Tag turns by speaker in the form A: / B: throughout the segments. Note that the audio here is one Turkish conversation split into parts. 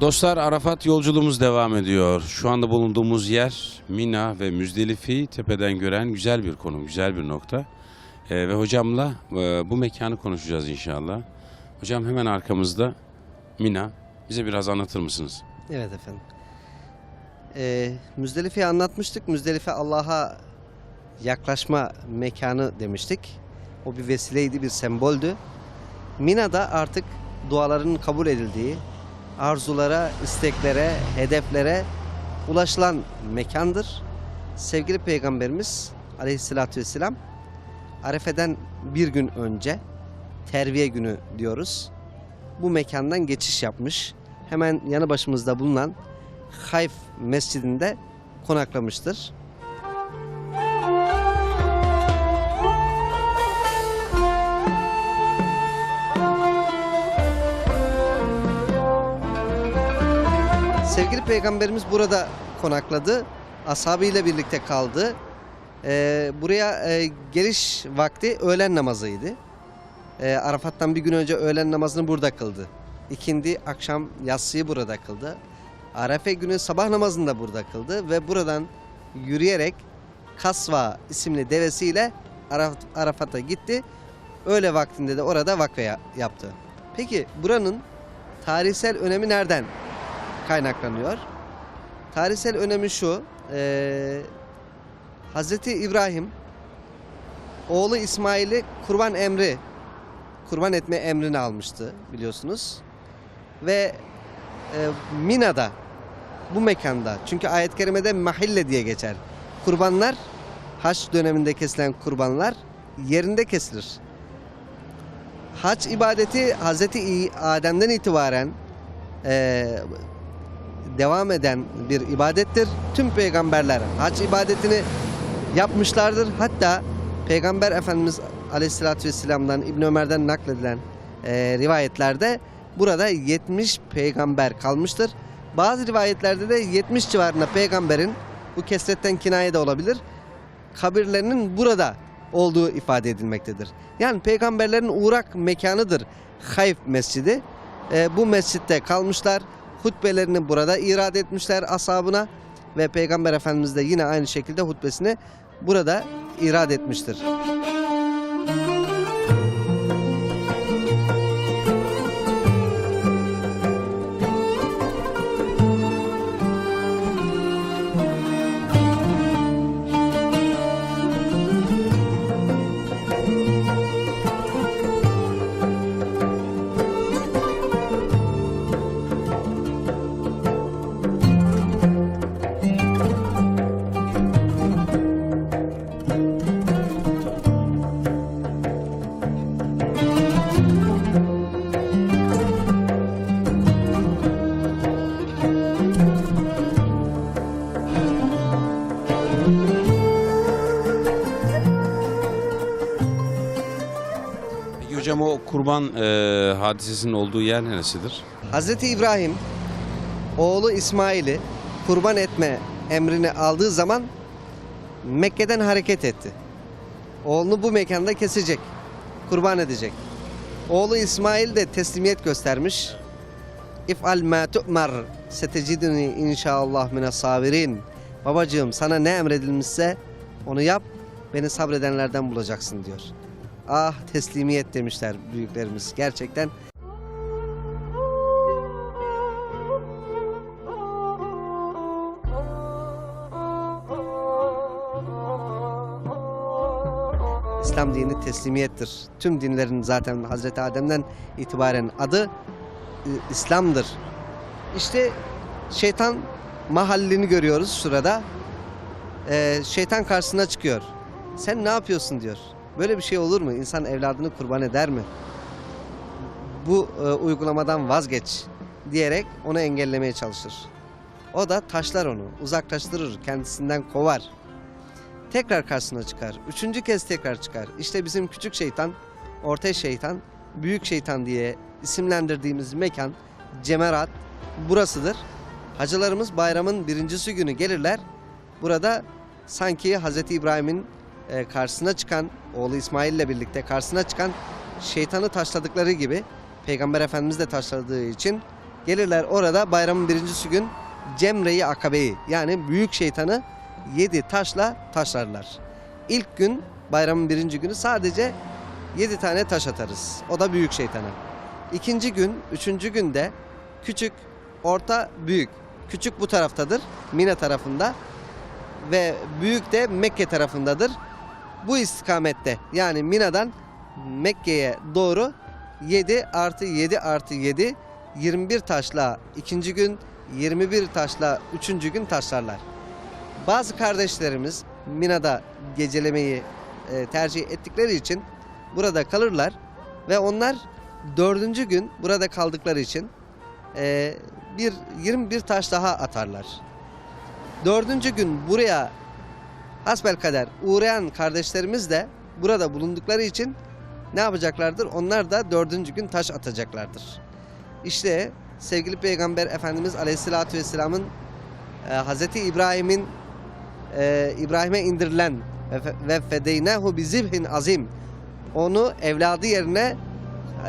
A: Dostlar Arafat yolculuğumuz devam ediyor. Şu anda bulunduğumuz yer Mina ve Müzdelife'yi tepeden gören güzel bir konu, güzel bir nokta. Ee, ve hocamla e, bu mekanı konuşacağız inşallah. Hocam hemen arkamızda Mina. Bize biraz anlatır mısınız?
B: Evet efendim. Ee, Müzdelife'yi anlatmıştık. Müzdelife Allah'a yaklaşma mekanı demiştik. O bir vesileydi, bir semboldü. Mina'da artık duaların kabul edildiği, arzulara, isteklere, hedeflere ulaşılan mekandır. Sevgili Peygamberimiz Aleyhisselatü Vesselam Arefe'den bir gün önce terviye günü diyoruz. Bu mekandan geçiş yapmış. Hemen yanı başımızda bulunan Hayf Mescidinde konaklamıştır. Sevgili Peygamberimiz burada konakladı. Ashabıyla birlikte kaldı. Ee, buraya e, geliş vakti öğlen namazıydı. Ee, Arafat'tan bir gün önce öğlen namazını burada kıldı. İkindi, akşam yatsıyı burada kıldı. Arefe günü sabah namazını da burada kıldı ve buradan yürüyerek Kasva isimli devesiyle Araf- Arafat'a gitti. Öğle vaktinde de orada vakfe ya- yaptı. Peki buranın tarihsel önemi nereden kaynaklanıyor? Tarihsel önemi şu, eee Hazreti İbrahim oğlu İsmail'i kurban emri, kurban etme emrini almıştı biliyorsunuz. Ve e, Mina'da bu mekanda çünkü ayet-i kerimede mahille diye geçer. Kurbanlar haç döneminde kesilen kurbanlar yerinde kesilir. Hac ibadeti Hazreti Adem'den itibaren e, devam eden bir ibadettir. Tüm peygamberler hac ibadetini yapmışlardır. Hatta Peygamber Efendimiz Aleyhisselatü Vesselam'dan İbn Ömer'den nakledilen e, rivayetlerde burada 70 peygamber kalmıştır. Bazı rivayetlerde de 70 civarında peygamberin bu kesretten kinaye de olabilir. Kabirlerinin burada olduğu ifade edilmektedir. Yani peygamberlerin uğrak mekanıdır Hayf Mescidi. E, bu mescitte kalmışlar. Hutbelerini burada irade etmişler ashabına ve Peygamber Efendimiz de yine aynı şekilde hutbesini burada irade etmiştir.
A: Peki kurban e, hadisesinin olduğu yer neresidir?
B: Hazreti İbrahim oğlu İsmail'i kurban etme emrini aldığı zaman Mekke'den hareket etti. Oğlunu bu mekanda kesecek, kurban edecek. Oğlu İsmail de teslimiyet göstermiş. İf'al ma tu'mar seteciduni inşallah mine sabirin. Babacığım sana ne emredilmişse onu yap, beni sabredenlerden bulacaksın diyor. Ah teslimiyet demişler büyüklerimiz. Gerçekten İslam dini teslimiyettir. Tüm dinlerin zaten Hazreti Adem'den itibaren adı e, İslam'dır. İşte şeytan mahallini görüyoruz şurada. Ee, şeytan karşısına çıkıyor. Sen ne yapıyorsun diyor. Böyle bir şey olur mu? İnsan evladını kurban eder mi? Bu e, uygulamadan vazgeç diyerek onu engellemeye çalışır. O da taşlar onu, uzaklaştırır, kendisinden kovar. Tekrar karşısına çıkar. Üçüncü kez tekrar çıkar. İşte bizim küçük şeytan, orta şeytan, büyük şeytan diye isimlendirdiğimiz mekan Cemerat burasıdır. Hacılarımız bayramın birincisi günü gelirler. Burada sanki Hazreti İbrahim'in e, karşısına çıkan, oğlu İsmail ile birlikte karşısına çıkan şeytanı taşladıkları gibi Peygamber Efendimiz de taşladığı için Gelirler orada bayramın birincisi gün Cemre-i Akabe'yi yani büyük şeytanı yedi taşla taşlarlar. İlk gün bayramın birinci günü sadece yedi tane taş atarız. O da büyük şeytana. İkinci gün, üçüncü günde küçük, orta, büyük. Küçük bu taraftadır, Mina tarafında ve büyük de Mekke tarafındadır. Bu istikamette yani Mina'dan Mekke'ye doğru 7 artı 7 artı 7 21 taşla ikinci gün 21 taşla üçüncü gün taşlarlar. Bazı kardeşlerimiz Mina'da gecelemeyi e, tercih ettikleri için burada kalırlar ve onlar dördüncü gün burada kaldıkları için e, bir 21 taş daha atarlar. Dördüncü gün buraya hasbelkader uğrayan kardeşlerimiz de burada bulundukları için ne yapacaklardır? Onlar da dördüncü gün taş atacaklardır. İşte sevgili Peygamber Efendimiz Aleyhisselatü Vesselam'ın e, Hazreti İbrahim'in e, İbrahim'e indirilen ve fedeynehu bizibhin azim onu evladı yerine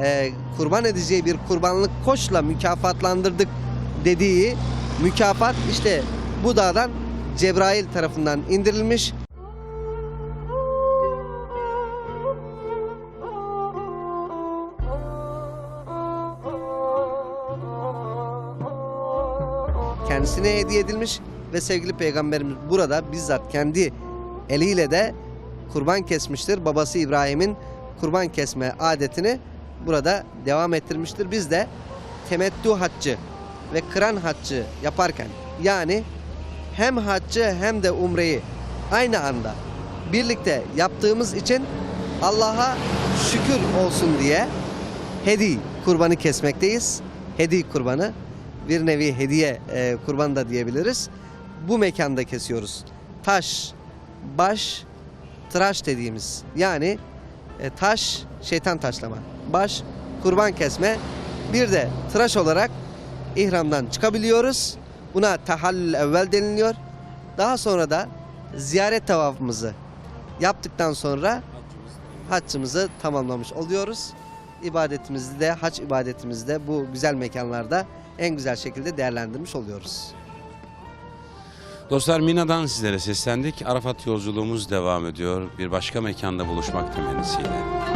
B: e, kurban edeceği bir kurbanlık koçla mükafatlandırdık dediği mükafat işte bu dağdan Cebrail tarafından indirilmiş. kendisine hediye edilmiş ve sevgili peygamberimiz burada bizzat kendi eliyle de kurban kesmiştir. Babası İbrahim'in kurban kesme adetini burada devam ettirmiştir. Biz de temettü haccı ve kıran haccı yaparken yani hem haccı hem de umreyi aynı anda birlikte yaptığımız için Allah'a şükür olsun diye hedi kurbanı kesmekteyiz. Hedi kurbanı bir nevi hediye e, kurbanı da diyebiliriz. Bu mekanda kesiyoruz. Taş, baş, tıraş dediğimiz yani e, taş şeytan taşlama, baş kurban kesme, bir de tıraş olarak ihramdan çıkabiliyoruz. Buna tahallül evvel deniliyor. Daha sonra da ziyaret tavafımızı yaptıktan sonra haccımızı tamamlamış oluyoruz. İbadetimizi de hac ibadetimizi de bu güzel mekanlarda en güzel şekilde değerlendirmiş oluyoruz.
A: Dostlar Mina'dan sizlere seslendik. Arafat yolculuğumuz devam ediyor. Bir başka mekanda buluşmak temennisiyle.